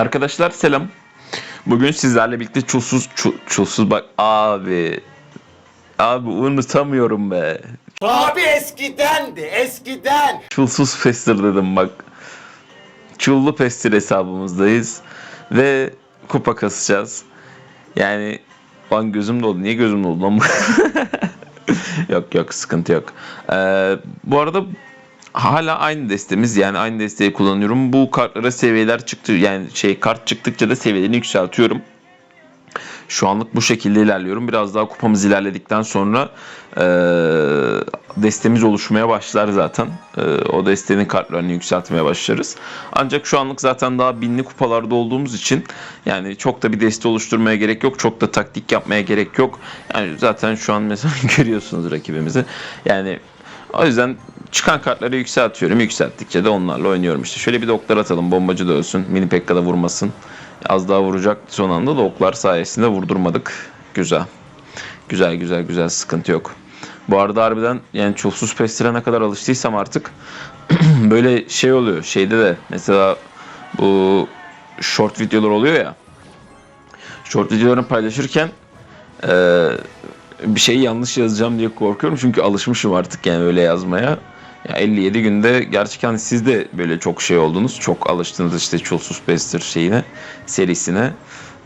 Arkadaşlar selam. Bugün sizlerle birlikte çulsuz çul- çulsuz bak abi. Abi unutamıyorum be. Abi eskidendi eskiden. Çulsuz Fester dedim bak. Çullu Fester hesabımızdayız. Ve kupa kasacağız. Yani lan gözüm doldu. Niye gözüm doldu lan? yok yok sıkıntı yok. Ee, bu arada hala aynı destemiz yani aynı desteği kullanıyorum. Bu kartlara seviyeler çıktı yani şey kart çıktıkça da seviyelerini yükseltiyorum. Şu anlık bu şekilde ilerliyorum. Biraz daha kupamız ilerledikten sonra e, destemiz oluşmaya başlar zaten. E, o destenin kartlarını yükseltmeye başlarız. Ancak şu anlık zaten daha binli kupalarda olduğumuz için yani çok da bir deste oluşturmaya gerek yok. Çok da taktik yapmaya gerek yok. Yani zaten şu an mesela görüyorsunuz rakibimizi. Yani o yüzden çıkan kartları yükseltiyorum. Yükselttikçe de onlarla oynuyorum işte. Şöyle bir de atalım. Bombacı da ölsün. Mini Pekka da vurmasın. Az daha vuracak son anda da oklar sayesinde vurdurmadık. Güzel. Güzel güzel güzel sıkıntı yok. Bu arada harbiden yani çulsuz pestire ne kadar alıştıysam artık böyle şey oluyor. Şeyde de mesela bu short videolar oluyor ya. Short videolarını paylaşırken eee, bir şeyi yanlış yazacağım diye korkuyorum. Çünkü alışmışım artık yani öyle yazmaya. Ya 57 günde gerçekten siz de böyle çok şey oldunuz. Çok alıştınız işte Çulsuz Pester şeyine, serisine.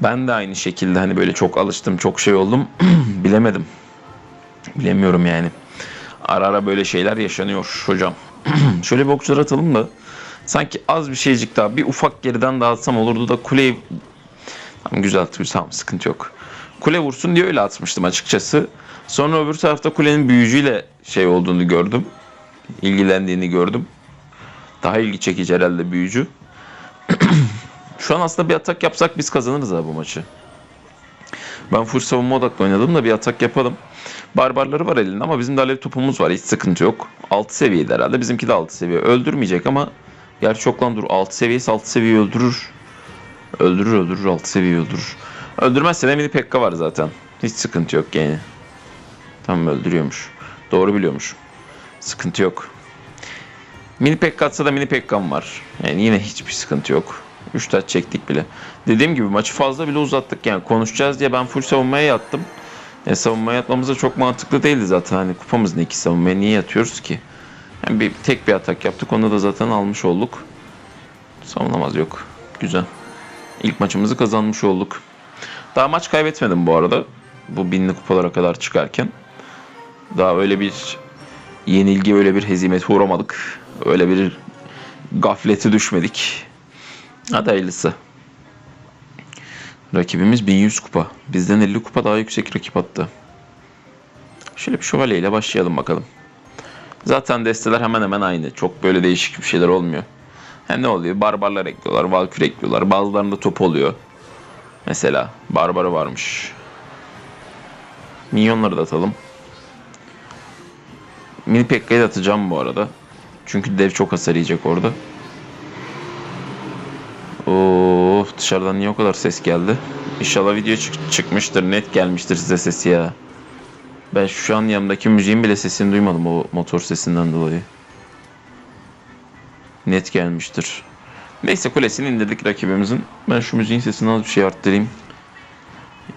Ben de aynı şekilde hani böyle çok alıştım, çok şey oldum. Bilemedim. Bilemiyorum yani. Ara ara böyle şeyler yaşanıyor hocam. Şöyle bir okçular atalım da. Sanki az bir şeycik daha, bir ufak geriden dağıtsam olurdu da kuleyi... Tamam güzel, tamam sıkıntı yok. Kule vursun diye öyle atmıştım açıkçası. Sonra öbür tarafta kulenin büyücüyle şey olduğunu gördüm. İlgilendiğini gördüm. Daha ilgi çekici herhalde büyücü. Şu an aslında bir atak yapsak biz kazanırız abi bu maçı. Ben full savunma odaklı oynadım da bir atak yapalım. Barbarları var elinde ama bizim de alev topumuz var. Hiç sıkıntı yok. 6 seviyede herhalde. Bizimki de 6 seviye. Öldürmeyecek ama gerçi çok lan dur. 6 seviyesi 6 seviye öldürür. Öldürür öldürür 6 seviye öldürür. Öldürmezse de mini pekka var zaten. Hiç sıkıntı yok yani. Tamam öldürüyormuş. Doğru biliyormuş. Sıkıntı yok. Mini pekka atsa da mini pekkam var. Yani yine hiçbir sıkıntı yok. 3 taç çektik bile. Dediğim gibi maçı fazla bile uzattık. Yani konuşacağız diye ben full savunmaya yattım. E, savunmaya yatmamız da çok mantıklı değildi zaten. Hani kupamız ne iki savunmaya niye yatıyoruz ki? Yani bir tek bir atak yaptık. Onu da zaten almış olduk. Savunamaz yok. Güzel. İlk maçımızı kazanmış olduk. Daha maç kaybetmedim bu arada. Bu binli kupalara kadar çıkarken. Daha öyle bir yenilgi, öyle bir hezimete uğramadık. Öyle bir gaflete düşmedik. Hadi hayırlısı. Rakibimiz 1100 kupa. Bizden 50 kupa daha yüksek rakip attı. Şöyle bir şövalye ile başlayalım bakalım. Zaten desteler hemen hemen aynı. Çok böyle değişik bir şeyler olmuyor. Yani ne oluyor? Barbarlar ekliyorlar, valkür ekliyorlar. Bazılarında top oluyor. Mesela barbarı varmış. Minyonları da atalım. Mini Pekka'yı atacağım bu arada. Çünkü dev çok hasar yiyecek orada. Of dışarıdan niye o kadar ses geldi? İnşallah video çık- çıkmıştır. Net gelmiştir size sesi ya. Ben şu an yanımdaki müziğin bile sesini duymadım o motor sesinden dolayı. Net gelmiştir. Neyse kulesini indirdik rakibimizin. Ben şu müziğin sesini az bir şey arttırayım.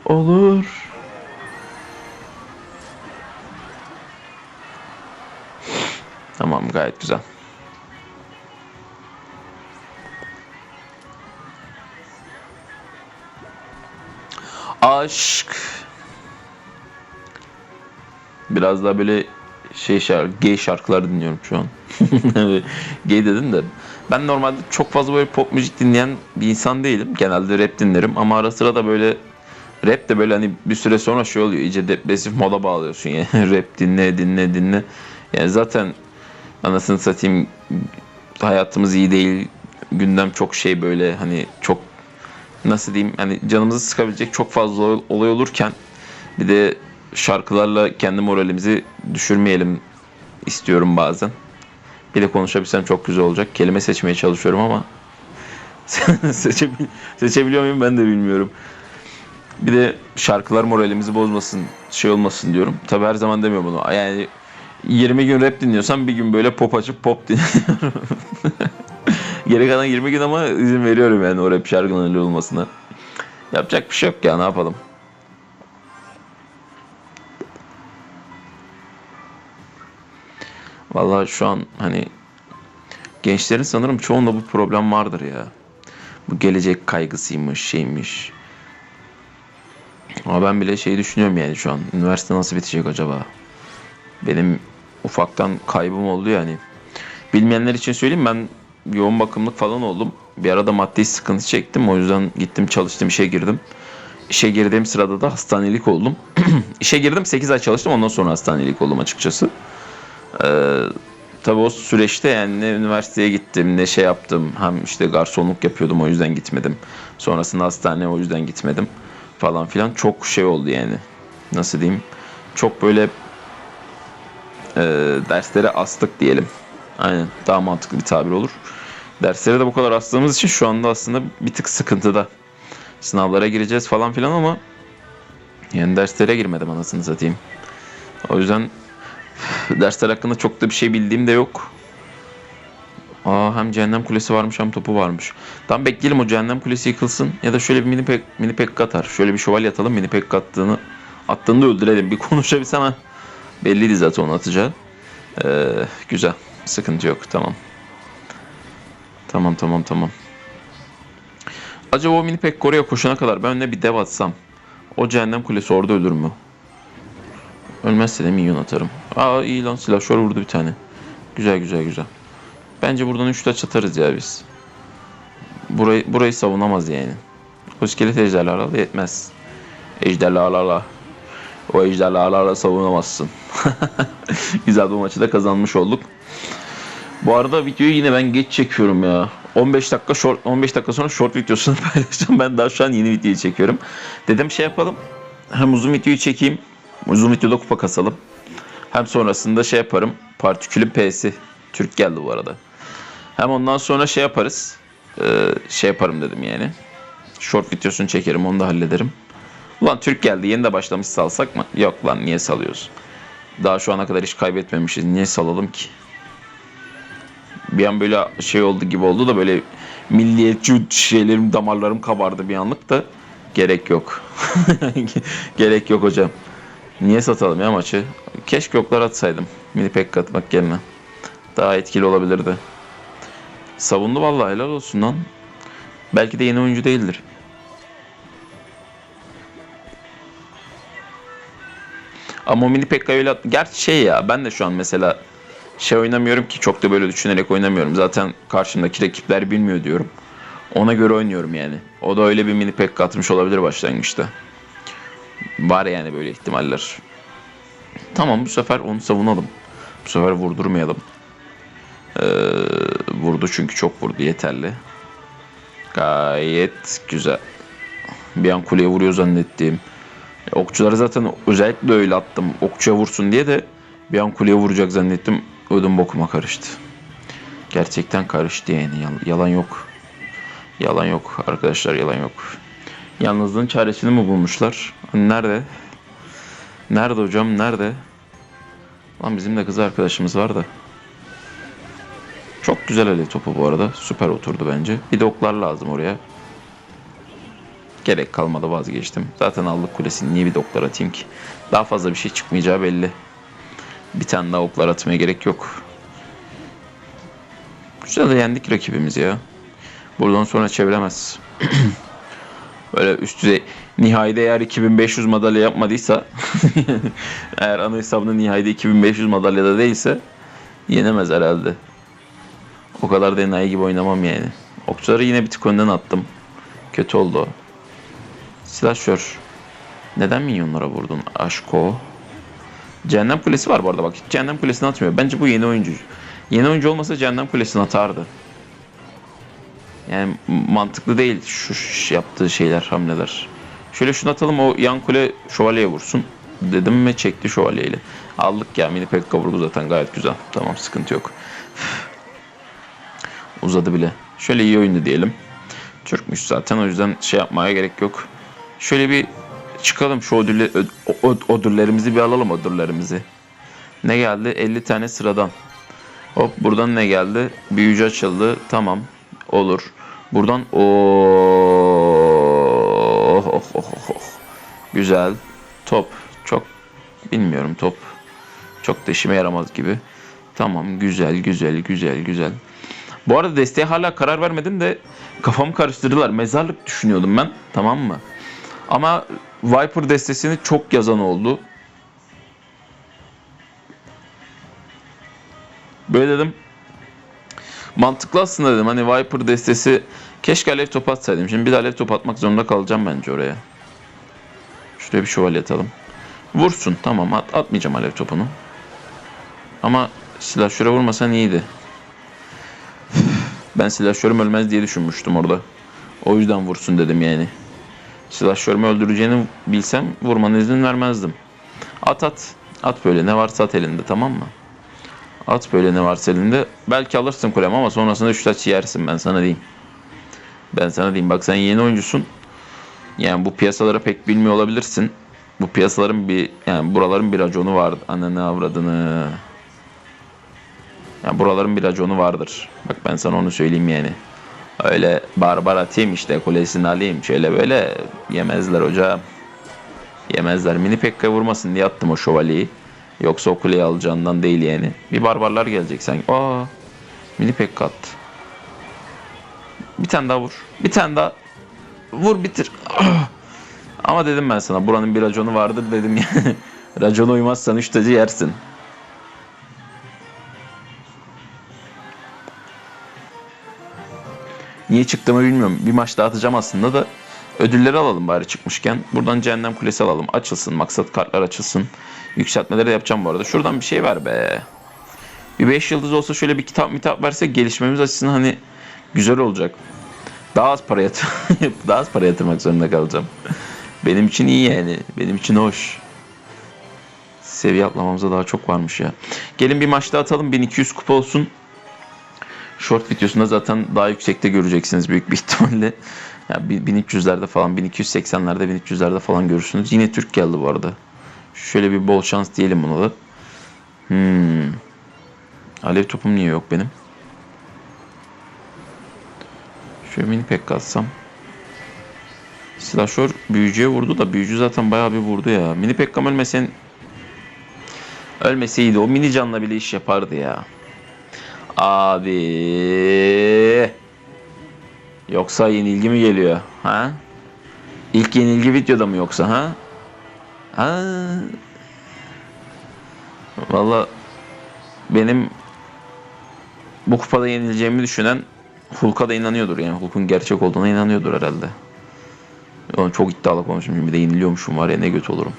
Olur. Tamam gayet güzel. Aşk. Biraz daha böyle şey şarkı, gay şarkılar dinliyorum şu an. gay dedim de. Ben normalde çok fazla böyle pop müzik dinleyen bir insan değilim. Genelde rap dinlerim ama ara sıra da böyle rap de böyle hani bir süre sonra şey oluyor. iyice depresif moda bağlıyorsun yani. rap dinle dinle dinle. Yani zaten anasını satayım hayatımız iyi değil. Gündem çok şey böyle hani çok nasıl diyeyim hani canımızı sıkabilecek çok fazla olay- olurken bir de şarkılarla kendi moralimizi düşürmeyelim istiyorum bazen. Bir de konuşabilsem çok güzel olacak. Kelime seçmeye çalışıyorum ama seçebil- seçebiliyor muyum ben de bilmiyorum. Bir de şarkılar moralimizi bozmasın, şey olmasın diyorum. Tabi her zaman demiyorum bunu. Yani 20 gün rap dinliyorsam bir gün böyle pop açıp pop dinliyorum. Geri kalan 20 gün ama izin veriyorum yani o rap şarkının öyle olmasına. Yapacak bir şey yok ya ne yapalım. Vallahi şu an hani gençlerin sanırım çoğunda bu problem vardır ya. Bu gelecek kaygısıymış, şeymiş. Ama ben bile şey düşünüyorum yani şu an. Üniversite nasıl bitecek acaba? Benim ufaktan kaybım oldu yani. Bilmeyenler için söyleyeyim ben yoğun bakımlık falan oldum. Bir arada maddi sıkıntı çektim. O yüzden gittim çalıştım işe girdim. İşe girdiğim sırada da hastanelik oldum. işe girdim 8 ay çalıştım ondan sonra hastanelik oldum açıkçası. Ee, tabii o süreçte yani ne üniversiteye gittim ne şey yaptım. Hem işte garsonluk yapıyordum o yüzden gitmedim. Sonrasında hastaneye o yüzden gitmedim falan filan. Çok şey oldu yani. Nasıl diyeyim? Çok böyle e, derslere astık diyelim. Aynen daha mantıklı bir tabir olur. Derslere de bu kadar astığımız için şu anda aslında bir tık sıkıntıda. Sınavlara gireceğiz falan filan ama yani derslere girmedim anasını satayım. O yüzden dersler hakkında çok da bir şey bildiğim de yok. Aa hem cehennem kulesi varmış hem topu varmış. Tam bekleyelim o cehennem kulesi yıkılsın ya da şöyle bir mini pek mini pek atar. Şöyle bir şövalye atalım mini pek attığını attığını da öldürelim. Bir konuşabilsem ha. Belliydi zaten onu atacağı. Ee, güzel. Sıkıntı yok. Tamam. Tamam tamam tamam. Acaba o mini pek oraya koşana kadar ben önüne bir dev atsam. O cehennem kulesi orada ölür mü? Ölmezse de minyon atarım. Aa iyi lan silahşör vurdu bir tane. Güzel güzel güzel. Bence buradan 3 taç atarız ya biz. Burayı, burayı savunamaz yani. O iskelet ejderhalarla yetmez. Ejderhalarla. O ejderhalarla savunamazsın. Güzel bir maçı da kazanmış olduk. Bu arada videoyu yine ben geç çekiyorum ya. 15 dakika short 15 dakika sonra short videosunu paylaşacağım. Ben daha şu an yeni videoyu çekiyorum. Dedim şey yapalım. Hem uzun videoyu çekeyim. Uzun videoda kupa kasalım. Hem sonrasında şey yaparım. Partikülün P'si. Türk geldi bu arada. Hem ondan sonra şey yaparız. Ee, şey yaparım dedim yani. Short videosunu çekerim onu da hallederim. Ulan Türk geldi yeni de başlamış salsak mı? Yok lan niye salıyoruz? Daha şu ana kadar hiç kaybetmemişiz. Niye salalım ki? Bir an böyle şey oldu gibi oldu da böyle milliyetçi şeylerim damarlarım kabardı bir anlık da gerek yok. gerek yok hocam. Niye satalım ya maçı? Keşke oklar atsaydım. Mini pek atmak yerine. Daha etkili olabilirdi. Savundu vallahi helal olsun lan. Belki de yeni oyuncu değildir. Ama mini pekka öyle Gerçi şey ya ben de şu an mesela şey oynamıyorum ki çok da böyle düşünerek oynamıyorum. Zaten karşımdaki rakipler bilmiyor diyorum. Ona göre oynuyorum yani. O da öyle bir mini pekka atmış olabilir başlangıçta. Var yani böyle ihtimaller. Tamam bu sefer onu savunalım. Bu sefer vurdurmayalım. Ee, vurdu çünkü çok vurdu yeterli. Gayet güzel. Bir an kuleye vuruyor zannettiğim. Okçuları zaten özellikle öyle attım. Okçuya vursun diye de bir an kuleye vuracak zannettim. Ödüm bokuma karıştı. Gerçekten karıştı yani. Yal- Yalan yok. Yalan yok arkadaşlar yalan yok. Yalnızlığın çaresini mi bulmuşlar? Hani Nerede? Nerede hocam? Nerede? Lan bizim de kız arkadaşımız var da. Çok güzel eli topu bu arada. Süper oturdu bence. Bir de oklar lazım oraya. Gerek kalmadı vazgeçtim. Zaten aldık kulesini. Niye bir de oklar atayım ki? Daha fazla bir şey çıkmayacağı belli. Bir tane daha oklar atmaya gerek yok. Güzel de yendik rakibimizi ya. Buradan sonra çeviremez. Böyle üst düzey nihayede eğer 2500 madalya yapmadıysa eğer ana hesabında nihayede 2500 madalyada değilse yenemez herhalde. O kadar da enayi gibi oynamam yani. Okçuları yine bir tık önden attım. Kötü oldu o. Silahşör. Neden minyonlara vurdun aşko? Cehennem Kulesi var bu arada bak. Hiç Cehennem Kulesi'ni atmıyor. Bence bu yeni oyuncu. Yeni oyuncu olmasa Cehennem Kulesi'ni atardı. Yani mantıklı değil şu, yaptığı şeyler, hamleler. Şöyle şunu atalım o yan kule şövalyeye vursun. Dedim ve çekti şövalyeyle. Aldık ya mini pekka vurdu zaten gayet güzel. Tamam sıkıntı yok. Uzadı bile. Şöyle iyi oyundu diyelim. Türkmüş zaten o yüzden şey yapmaya gerek yok. Şöyle bir çıkalım şu ödülle, ö- ö- ödüllerimizi bir alalım ödüllerimizi. Ne geldi? 50 tane sıradan. Hop buradan ne geldi? Büyücü açıldı. Tamam. Olur. Buradan oh, oh, oh, oh, oh. Güzel. Top. Çok bilmiyorum top. Çok da işime yaramaz gibi. Tamam güzel güzel güzel güzel. Bu arada desteğe hala karar vermedim de kafamı karıştırdılar. Mezarlık düşünüyordum ben. Tamam mı? Ama Viper destesini çok yazan oldu. Böyle dedim. Mantıklı aslında dedim. Hani Viper destesi keşke alev top atsaydım. Şimdi bir de alev top atmak zorunda kalacağım bence oraya. Şuraya bir şövalye atalım. Vursun tamam at, atmayacağım alev topunu. Ama silahşöre vurmasan iyiydi. Ben silahşörüm ölmez diye düşünmüştüm orada. O yüzden vursun dedim yani. Silahşörümü öldüreceğini bilsem vurmanı izin vermezdim. At at. At böyle ne varsa at elinde tamam mı? At böyle ne varsa elinde. Belki alırsın kulem ama sonrasında şu taç yersin ben sana diyeyim. Ben sana diyeyim bak sen yeni oyuncusun. Yani bu piyasaları pek bilmiyor olabilirsin. Bu piyasaların bir yani buraların bir raconu var. Ananı avradını. Yani buraların bir raconu vardır. Bak ben sana onu söyleyeyim yani. Öyle barbar atayım işte kulesini alayım şöyle böyle yemezler hocam. Yemezler. Mini Pekka vurmasın diye attım o şövalyeyi. Yoksa o kuleyi alacağından değil yani. Bir barbarlar gelecek sanki. Aa, Mini Pekka attı. Bir tane daha vur. Bir tane daha. Vur bitir. Ama dedim ben sana buranın bir raconu vardır dedim yani. Racona uymazsan üç tacı yersin. Niye çıktığımı bilmiyorum. Bir maç daha atacağım aslında da ödülleri alalım bari çıkmışken. Buradan cehennem kulesi alalım. Açılsın. Maksat kartlar açılsın. Yükseltmeleri de yapacağım bu arada. Şuradan bir şey ver be. Bir 5 yıldız olsa şöyle bir kitap mitap versek gelişmemiz açısından hani güzel olacak. Daha az para yatır daha az para yatırmak zorunda kalacağım. Benim için iyi yani. Benim için hoş. Seviye atlamamıza daha çok varmış ya. Gelin bir maç daha atalım. 1200 kupa olsun. Short videosunda zaten daha yüksekte göreceksiniz büyük bir ihtimalle. Ya 1300'lerde falan, 1280'lerde, 1300'lerde falan görürsünüz. Yine Türk geldi bu arada. Şöyle bir bol şans diyelim buna da. Hmm. Alev topum niye yok benim? Şöyle mini pek atsam. Silahşör büyücüye vurdu da büyücü zaten bayağı bir vurdu ya. Mini Pekkam ölmesen ölmeseydi o mini canla bile iş yapardı ya. Abi. Yoksa yenilgi mi geliyor? Ha? İlk yenilgi videoda mı yoksa ha? Ha? Valla benim bu kupada yenileceğimi düşünen Hulk'a da inanıyordur yani. Hulk'un gerçek olduğuna inanıyordur herhalde. Oğlum çok iddialı konuşmuşum. Bir de yeniliyormuşum var ya ne göt olurum.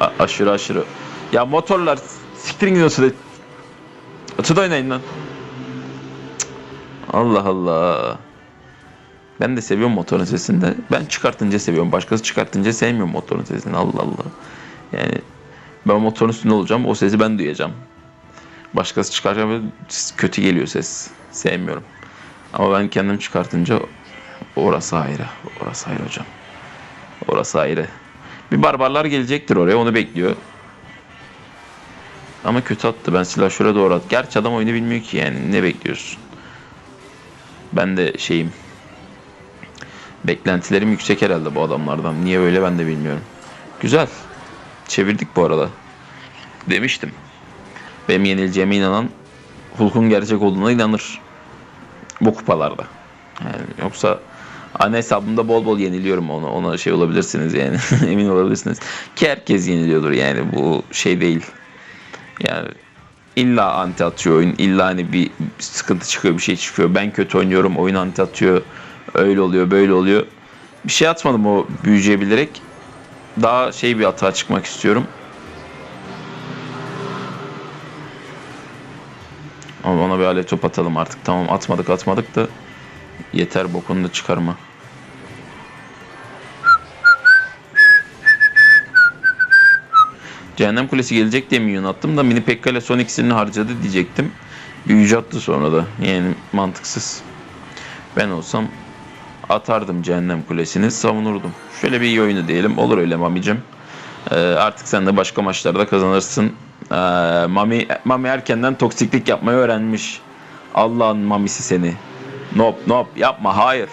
Aşırı aşırı. Ya motorlar siktirin gidiyorsa da Atıda oynayın lan. Allah Allah. Ben de seviyorum motorun sesini de. Ben çıkartınca seviyorum. Başkası çıkartınca sevmiyorum motorun sesini. Allah Allah. Yani ben motorun üstünde olacağım. O sesi ben duyacağım. Başkası böyle kötü geliyor ses. Sevmiyorum. Ama ben kendim çıkartınca orası ayrı. Orası ayrı hocam. Orası ayrı. Bir barbarlar gelecektir oraya. Onu bekliyor. Ama kötü attı. Ben silah şöyle doğru attı. Gerçi adam oyunu bilmiyor ki yani. Ne bekliyorsun? Ben de şeyim. Beklentilerim yüksek herhalde bu adamlardan. Niye öyle ben de bilmiyorum. Güzel. Çevirdik bu arada. Demiştim. Benim yenileceğime inanan Hulk'un gerçek olduğuna inanır. Bu kupalarda. Yani yoksa ana hesabımda bol bol yeniliyorum ona. Ona şey olabilirsiniz yani. Emin olabilirsiniz. Ki herkes yeniliyordur yani. Bu şey değil. Yani illa anti atıyor oyun. illa hani bir sıkıntı çıkıyor, bir şey çıkıyor. Ben kötü oynuyorum, oyun anti atıyor. Öyle oluyor, böyle oluyor. Bir şey atmadım o büyücüye bilerek. Daha şey bir hata çıkmak istiyorum. Ama ona bir alet top atalım artık. Tamam atmadık atmadık da yeter bokunu da çıkarma. Cehennem Kulesi gelecek diye minyon attım da Mini Pekka ile son iksirini harcadı diyecektim. Büyücü attı sonra da. Yani mantıksız. Ben olsam atardım Cehennem Kulesi'ni savunurdum. Şöyle bir iyi oyunu diyelim. Olur öyle Mami'cim. Ee, artık sen de başka maçlarda kazanırsın. Ee, Mami, Mami erkenden toksiklik yapmayı öğrenmiş. Allah'ın mamisi seni. Nop nop yapma hayır.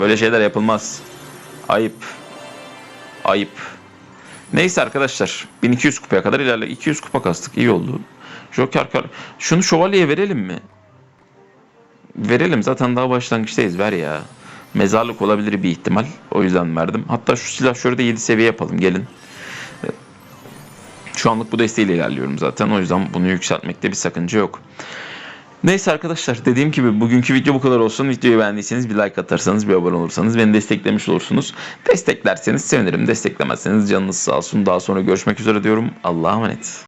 Böyle şeyler yapılmaz. Ayıp. Ayıp. Neyse arkadaşlar 1200 kupaya kadar ilerle. 200 kupa kastık iyi oldu. Joker kar. Şunu şövalyeye verelim mi? Verelim zaten daha başlangıçtayız ver ya. Mezarlık olabilir bir ihtimal. O yüzden verdim. Hatta şu silahşörü de 7 seviye yapalım gelin. Şu anlık bu desteğiyle ilerliyorum zaten. O yüzden bunu yükseltmekte bir sakınca yok. Neyse arkadaşlar dediğim gibi bugünkü video bu kadar olsun. Videoyu beğendiyseniz bir like atarsanız bir abone olursanız beni desteklemiş olursunuz. Desteklerseniz sevinirim. Desteklemezseniz canınız sağ olsun. Daha sonra görüşmek üzere diyorum. Allah'a emanet.